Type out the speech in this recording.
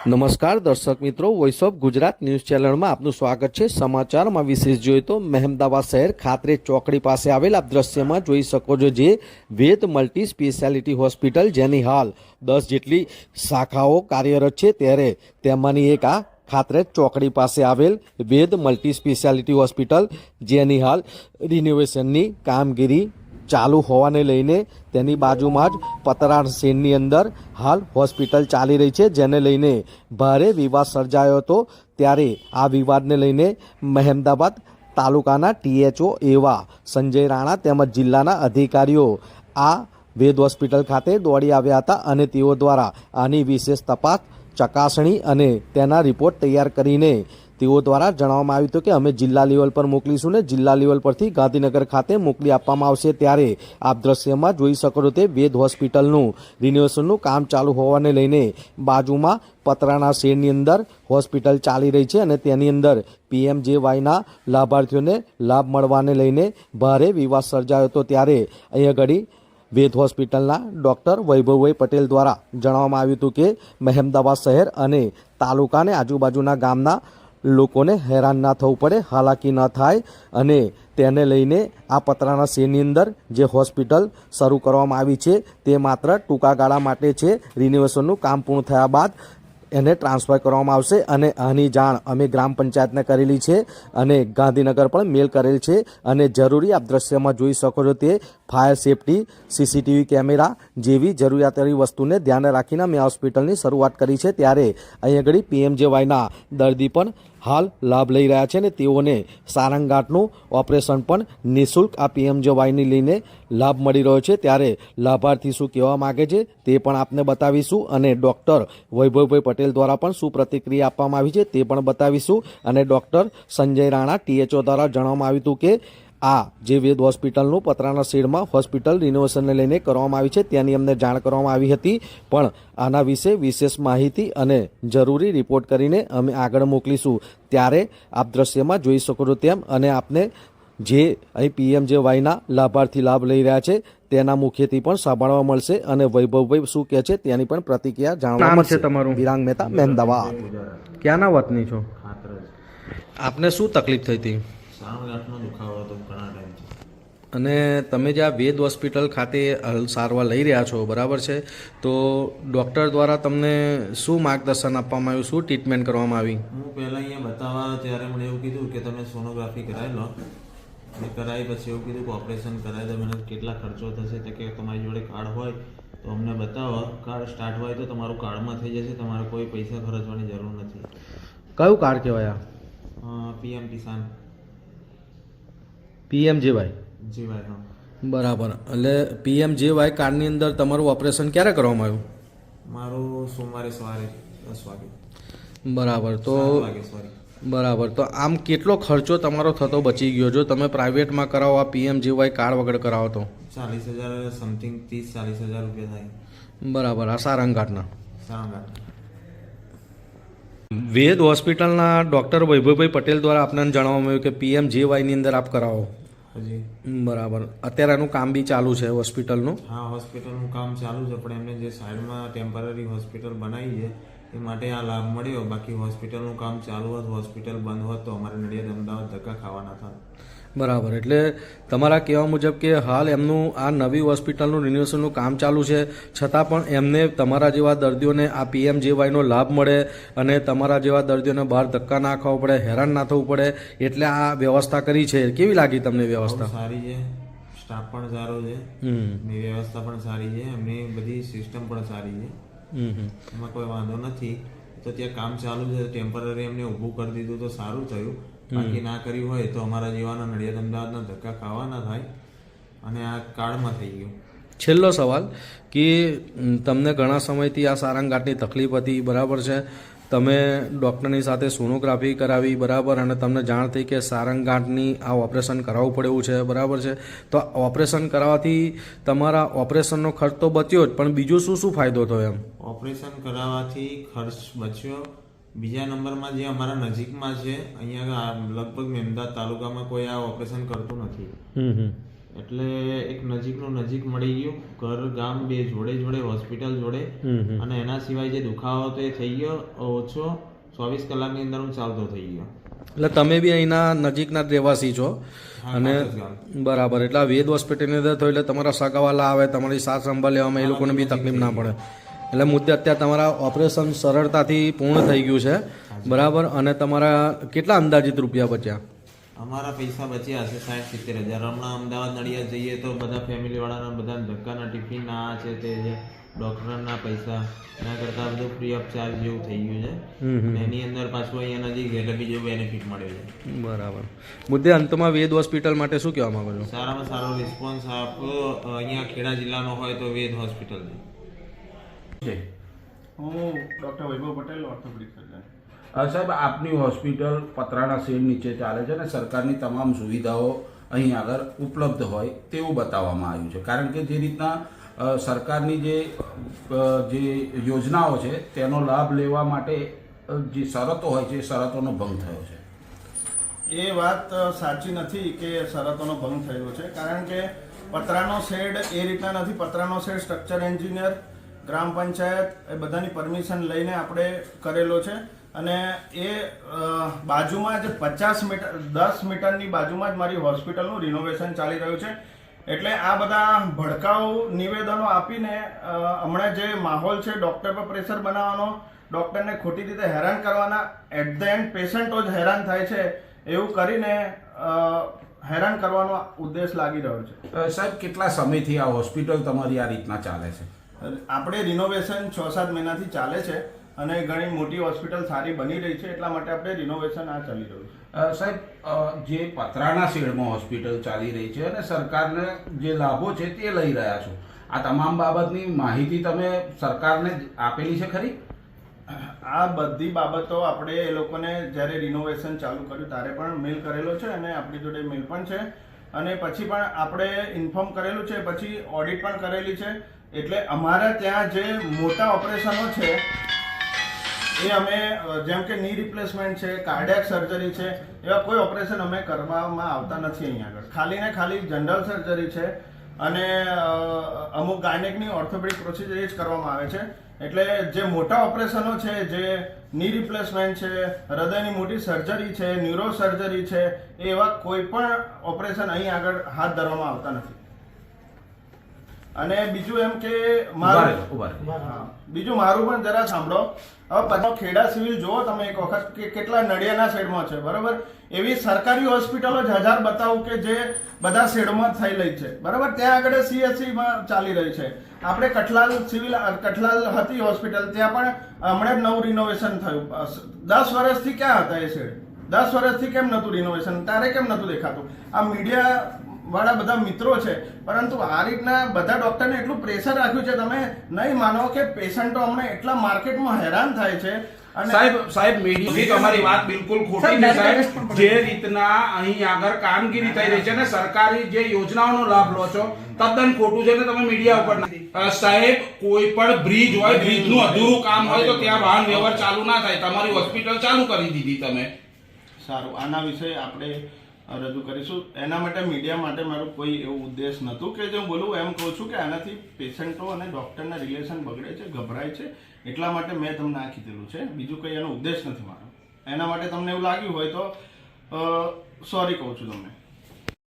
નમસ્કાર દર્શક મિત્રો વોઇસ ઓફ ગુજરાત ન્યૂઝ ચેનલમાં આપનું સ્વાગત છે. સમાચારમાં વિશેષ જોઈએ તો મહેમદાવાદ શહેર ખાતરે ચોકડી પાસે આવેલ આપ દ્રશ્યમાં જોઈ શકો છો જે વેદ મલ્ટી સ્પેશિયાલિટી હોસ્પિટલ જેની હાલ દસ જેટલી શાખાઓ કાર્યરત છે. ત્યારે તેમાંની એક આ ખાતરે ચોકડી પાસે આવેલ વેદ મલ્ટી સ્પેશિયાલિટી હોસ્પિટલ જેની હાલ રિનોવેશનની કામગીરી ચાલુ હોવાને લઈને તેની બાજુમાં જ પતરાણ અંદર હાલ હોસ્પિટલ ચાલી રહી છે, જેને લઈને ભારે વિવાદ સર્જાયો હતો. ત્યારે આ વિવાદને લઈને મહેમદાબાદ તાલુકાના ટીએચઓ એવા સંજય રાણા તેમજ જિલ્લાના અધિકારીઓ આ વેદ હોસ્પિટલ ખાતે દોડી આવ્યા હતા અને તેઓ દ્વારા આની વિશેષ તપાસ, ચકાસણી અને તેના રિપોર્ટ તૈયાર કરીને તેઓ દ્વારા જણાવવામાં આવ્યું હતું કે અમે જિલ્લા લેવલ પર મોકલીશું ને જિલ્લા લેવલ પરથી ગાંધીનગર ખાતે મોકલી આપવામાં આવશે ત્યારે આપ દ્રશ્યમાં જોઈ શકો છો તે વેદ હોસ્પિટલનું રિનોવેશનનું કામ ચાલુ હોવાને લઈને બાજુમાં પતરાના શેડની અંદર હોસ્પિટલ ચાલી રહી છે અને તેની અંદર પીએમજેવાયના લાભાર્થીઓને લાભ મળવાને લઈને ભારે વિવાદ સર્જાયો હતો ત્યારે અહીંયા ઘડી વેદ હોસ્પિટલના ડૉક્ટર વૈભવભાઈ પટેલ દ્વારા જણાવવામાં આવ્યું હતું કે મહેમદાવાદ શહેર અને તાલુકાને આજુબાજુના ગામના લોકોને હેરાન ના થવું પડે, હાલાકી ન થાય અને તેને લઈને આ પતરાના શેરની અંદર જે હોસ્પિટલ શરૂ કરવામાં આવી છે તે માત્ર ટૂંકા ગાળા માટે છે. રિનોવેશનનું કામ પૂર્ણ થયા બાદ એને ટ્રાન્સફર કરવામાં આવશે અને આની જાણ અમે ગ્રામ પંચાયતને કરેલી છે અને ગાંધીનગર પણ મેલ કરેલ છે અને જરૂરી આપ દ્રશ્યમાં જોઈ શકો છો તે ફાયર સેફટી, સીસીટીવી કેમેરા જેવી જરૂરિયાતની વસ્તુને ધ્યાને રાખીને અમે હોસ્પિટલની શરૂઆત કરી છે. ત્યારે અહીં આગળ પીએમજેવાયના દર્દી પણ હાલ લાભ લઈ રહ્યા છે અને તેઓને સારંગાટનું ઓપરેશન પણ નિઃશુલ્ક આ પીએમજેવાયની લઈને લાભ મળી રહ્યો છે. ત્યારે લાભાર્થી શું કહેવા માગે છે તે પણ આપને બતાવીશું અને ડૉક્ટર વૈભવભાઈ પટેલ દ્વારા પણ શું પ્રતિક્રિયા આપવામાં આવી છે તે પણ બતાવીશું. અને ડૉક્ટર સંજય રાણા ટીએચઓ દ્વારા જણાવવામાં આવ્યું હતું કે આ જે વેદ હોસ્પિટલનું પતરાના શેડમાં હોસ્પિટલ રિનોવેશનને લઈને કરવામાં આવી છે તેની અમને જાણ કરવામાં આવી હતી. પણ આના વિશે વિશેષ માહિતી અને જરૂરી રિપોર્ટ કરીને અમે આગળ મોકલીશું. ત્યારે આપ દ્રશ્યમાં જોઈ શકો છો તેમ અને આપને જે અહીં પીએમજેવાયના લાભાર્થી લાભ લઈ રહ્યા છે તેના મુખ્યથી પણ સાંભળવા મળશે અને વૈભવભાઈ શું કહે છે તેની પણ પ્રતિક્રિયા જાણવા મળશે. તમારું? વિરાંગ મહેતા મહેમદાવાદ. ક્યાંના વતની છો? આપને શું તકલીફ થઈ હતી? સાણગાંઠનો દુખાવો હતો ઘણા ટાઈમથી અને તમે જે આ વેદ હોસ્પિટલ ખાતે હાલ સારવાર લઈ રહ્યા છો બરાબર છે? તો ડૉક્ટર દ્વારા તમને શું માર્ગદર્શન આપવામાં આવ્યું? શું ટ્રીટમેન્ટ કરવામાં આવી? હું પહેલાં અહીંયા બતાવવા ત્યારે મને એવું કીધું કે તમે સોનોગ્રાફી કરાવી લો. અને કરાવી પછી એવું કીધું કે ઓપરેશન કરાવી દો. મને કેટલા ખર્ચો થશે? તો કે તમારી જોડે કાર્ડ હોય તો અમને બતાવો. કાર્ડ સ્ટાર્ટ હોય તો તમારું કાર્ડમાં થઈ જશે. તમારે કોઈ પૈસા ખર્ચવાની જરૂર નથી. કયું કાર્ડ કહેવાય આ? પીએમ કિસાન. પીએમજેવાય જીવાય હા. બરાબર. એટલે પીએમ જે વાય કાર્ડની અંદર તમારું ઓપરેશન ક્યારે કરવામાં આવ્યું? મારું સોમવારે સવારે દસ વાગે. બરાબર તો સોરી બરાબર તો આમ કેટલો ખર્ચો તમારો થતો બચી ગયો? જો તમે પ્રાઇવેટમાં કરાવો આ પીએમ જે વાય કાર્ડ વગર કરાવો તો. ચાલીસ હજાર સમથિંગ ત્રીસ ચાલીસ હજાર રૂપિયા થાય. બરાબર આ સારંગાટના સાણગાંઠ વેદ હોસ્પિટલના ડૉક્ટર વૈભવભાઈ પટેલ દ્વારા આપણને જણાવવામાં આવ્યું કે પીએમ જે વાયની અંદર આપ કરાવો. હજી બરાબર. અત્યારે આનું કામ બી ચાલુ છે હોસ્પિટલનું. હા હોસ્પિટલનું કામ ચાલુ છે પણ એમને જે સાઈડમાં ટેમ્પરરી હોસ્પિટલ બનાવી છે એ માટે આ લાભ મળ્યો. બાકી હોસ્પિટલનું કામ ચાલુ હોત હોસ્પિટલ બંધ હોત તો અમારે નડિયાદ અમદાવાદ ધક્કા ખાવાના થાત બરાબર. એટલે તમારા કહેવા મુજબ કે હાલ એમનું આ નવી હોસ્પિટલનું રિનોવેશનનું કામ ચાલુ છે. છતાં પણ એમને તમારા જેવા દર્દીઓને આ પીએમ જેવાયનો લાભ મળે અને તમારા જેવા દર્દીઓને બહાર ધક્કા ના ખાવા પડે હેરાન ના થવું પડે એટલે આ વ્યવસ્થા કરી છે. કેવી લાગી તમને વ્યવસ્થા? સારી છે. સ્ટાફ પણ સારો છે. વ્યવસ્થા પણ સારી છે. એમની બધી સિસ્ટમ પણ સારી છે. એમાં કોઈ વાંધો નથી. તો ત્યાં કામ ચાલુ છે ટેમ્પરરી એમને ઊભું કરી દીધું તો સારું થયું. બાકી ના કર્યું હોય તો અમારા જેવાના નડિયાદ અમદાવાદના ધક્કા ખાવાના થાય. અને આ કાળમાં થઈ ગયું. છેલ્લો સવાલ કે તમને ઘણા સમયથી આ સારંગાંઠની તકલીફ હતી બરાબર છે. તમે ડૉક્ટરની સાથે સોનોગ્રાફી કરાવી બરાબર અને તમને જાણ થઈ કે સારંગાંઠની આ ઓપરેશન કરાવવું પડે એવું છે બરાબર છે? તો ઓપરેશન કરાવવાથી તમારા ઓપરેશનનો ખર્ચ તો બચ્યો જ પણ બીજું શું શું ફાયદો થયો એમ? ઓપરેશન કરાવવાથી ખર્ચ બચ્યો. બીજા નંબરમાં જે અમારા નજીકમાં છે અહીંયા લગભગ મેમદાદ તાલુકામાં કોઈ આ ઓપરેશન કરતું નથી. હમ હમ. એટલે એક નજીકનું નજીક મળી ગયું. ઘર ગામ બે જોડે જોડે હોસ્પિટલ જોડે. અને એના સિવાય જે દુખાવો હતો એ થઈ ગયો ઓછો ચોવીસ કલાકની અંદર હું ચાલતો થઈ ગયો. એટલે તમે બી અહીંના નજીકના રહેવાસી છો. અને બરાબર. એટલે વેદ હોસ્પિટલની અંદર થયું એટલે તમારા સગાવાલા આવે તમારી સાસ સંભાળ લેવામાં એ લોકોને બી તકલીફ ના પડે. એટલે મુદ્દે અત્યારે તમારા ઓપરેશન સરળતાથી પૂર્ણ થઈ ગયું છે. બરાબર. અને તમારા કેટલા અંદાજિત રૂપિયા બચ્યા? અમારા પૈસા બચ્યા હશે સાઠ સિત્તેર હજાર. હમણાં અમદાવાદ નડિયાદ જઈએ તો બધા ફેમિલીવાળાના બધાને બધા ધક્કાના ટિફિન આ છે તે છે. ડૉક્ટરના પૈસા. એના કરતાં બધું ફ્રી ઓફ ચાર્જ જેવું થઈ ગયું છે. અને એની અંદર પાછું અહીંયા નજીક એટલે બીજો બેનિફિટ મળ્યો છે. બરાબર. મુદ્દે અંતમાં વેદ હોસ્પિટલ માટે શું કહેવા માંગો છો? સારામાં સારો રિસ્પોન્સ આપો. અહીંયા ખેડા જિલ્લાનો હોય તો વેદ હોસ્પિટલ છે. હું doctor Vaibhav Patel orthopaedic surgeon સાહેબ, આપની હોસ્પિટલ પતરાના શેડ નીચે ચાલે છે અને સરકારની તમામ સુવિધાઓ અહીં આગળ ઉપલબ્ધ હોય તેવું બતાવવામાં આવ્યું છે. કારણ કે જે રીતના સરકારની જે જે યોજનાઓ છે, તેનો લાભ લેવા માટે જે શરતો હોય છે, એ શરતોનો ભંગ થયો છે. એ વાત સાચી નથી કે શરતોનો ભંગ થયો છે. કારણ કે પતરાનો શેડ એ રીતના નથી. પતરાનો શેડ સ્ટ્રક્ચર એન્જિનિયર, ગ્રામ પંચાયત, એ બધાની પરમિશન લઈને આપણે કરેલો છે. અને એ બાજુમાં જ પચાસ મીટર દસ મીટરની બાજુમાં જ મારી હોસ્પિટલનું રિનોવેશન ચાલી રહ્યું છે. એટલે આ બધા ભડકાઉ નિવેદનો આપીને હમણાં જે માહોલ છે ડૉક્ટર પર પ્રેશર બનાવવાનો ડૉક્ટરને ખોટી રીતે હેરાન કરવાના એટ ધ એન્ડ પેશન્ટો જ હેરાન થાય છે એવું કરીને હેરાન કરવાનો ઉદ્દેશ લાગી રહ્યો છે. સાહેબ કેટલા સમયથી આ હોસ્પિટલ તમારી આ રીતના ચાલે છે? આપણે રિનોવેશન છ સાત મહિનાથી ચાલે છે. અને ઘણી મોટી હોસ્પિટલ સારી બની રહી છે એટલા માટે આપણે રિનોવેશન આ ચાલી રહ્યું છે. સાહેબ જે પતરાના શેડમાં હોસ્પિટલ ચાલી રહી છે અને સરકારને જે લાભો છે તે લઈ રહ્યા છો. આ તમામ બાબતની માહિતી તમે સરકારને આપેલી છે ખરી? આ બધી બાબતો આપણે એ લોકોને જ્યારે રિનોવેશન ચાલુ કર્યું ત્યારે પણ મેલ કરેલો છે અને આપણી જોડે મેલ પણ છે. અને પછી પણ આપણે ઇન્ફોર્મ કરેલું છે પછી ઓડિટ પણ કરેલી છે. એટલે અમારા ત્યાં જે મોટા ઓપરેશનો છે એ અમે જેમ કે ની રિપ્લેસમેન્ટ છે કાર્ડિયાક સર્જરી છે, એવા કોઈ ઓપરેશન અમે કરવામાં આવતા નથી અહીંયા આગળ. ખાલી ને ખાલી જનરલ સર્જરી છે અને અમુક ગાયનેકની ઓર્થોપેડિક પ્રોસિજર એ જ કરવામાં આવે છે. એટલે જે મોટા ઓપરેશનો છે, જે ની રિપ્લેસમેન્ટ છે, હૃદયની મોટી સર્જરી છે ન્યુરો સર્જરી છે, એવા કોઈ પણ ઓપરેશન અહીં આગળ હાથ ધરવામાં આવતા નથી. અને બીજું એમ કે મારું. બીજું મારું પણ જરા સાંભળો. હવે પછી ખેડા સિવિલ જુઓ તમે એક વખત કે કેટલા નડિયાના શેડમાં છે બરાબર? એવી સરકારી હોસ્પિટલો જ હજાર બતાવું કે જે બધા શેડમાં થઈ રહી છે બરાબર? ત્યાં આગળ સીએસસીમાં માં ચાલી રહી છે. આપણે કઠલાલ સિવિલ કઠલાલ હતી હોસ્પિટલ ત્યાં પણ હમણાં જ નવું રિનોવેશન થયું. દસ વર્ષથી ક્યાં હતા એ શેડ? દસ વર્ષથી કેમ નતું રિનોવેશન તારે કેમ નતું દેખાતું? આ મીડિયા વાળા બધા મિત્રો છે. પરંતુ આ રીતના બધા ડોક્ટરને એટલું પ્રેશર રાખ્યું છે તમે નહીં માનો કે પેશન્ટો અમને એટલા માર્કેટમાં હેરાન થાય છે. સાહેબ સાહેબ મેડિસિન તમારી વાત બિલકુલ ખોટી છે સાહેબ. જે રીતના અહીં આગળ કામગીરી થઈ રહી છે ને સરકારી જે યોજનાઓનો લાભ લો છો તદ્દન ખોટું છે ને તમે મીડિયા ઉપર નથી સાહેબ કોઈ પણ બ્રિજ હોય બ્રિજનું અધૂરું કામ હોય તો ત્યાં વાહન વ્યવહાર ચાલુ ના થાય. તમારી હોસ્પિટલ ચાલુ કરી દીધી તમે. સારું આના વિશે આપણે રજૂ કરીશું. એના માટે મીડિયા માટે મારો કોઈ એવું ઉદ્દેશ નહોતું કે જે હું બોલું. એમ કહું છું કે આનાથી પેશન્ટો અને ડૉક્ટરના રિલેશન બગડે છે, ગભરાય છે. એટલા માટે મેં તમને આ કીધેલું છે. બીજું કંઈ એનો ઉદ્દેશ નથી મારો. એના માટે તમને એવું લાગ્યું હોય તો સોરી કહું છું તમને.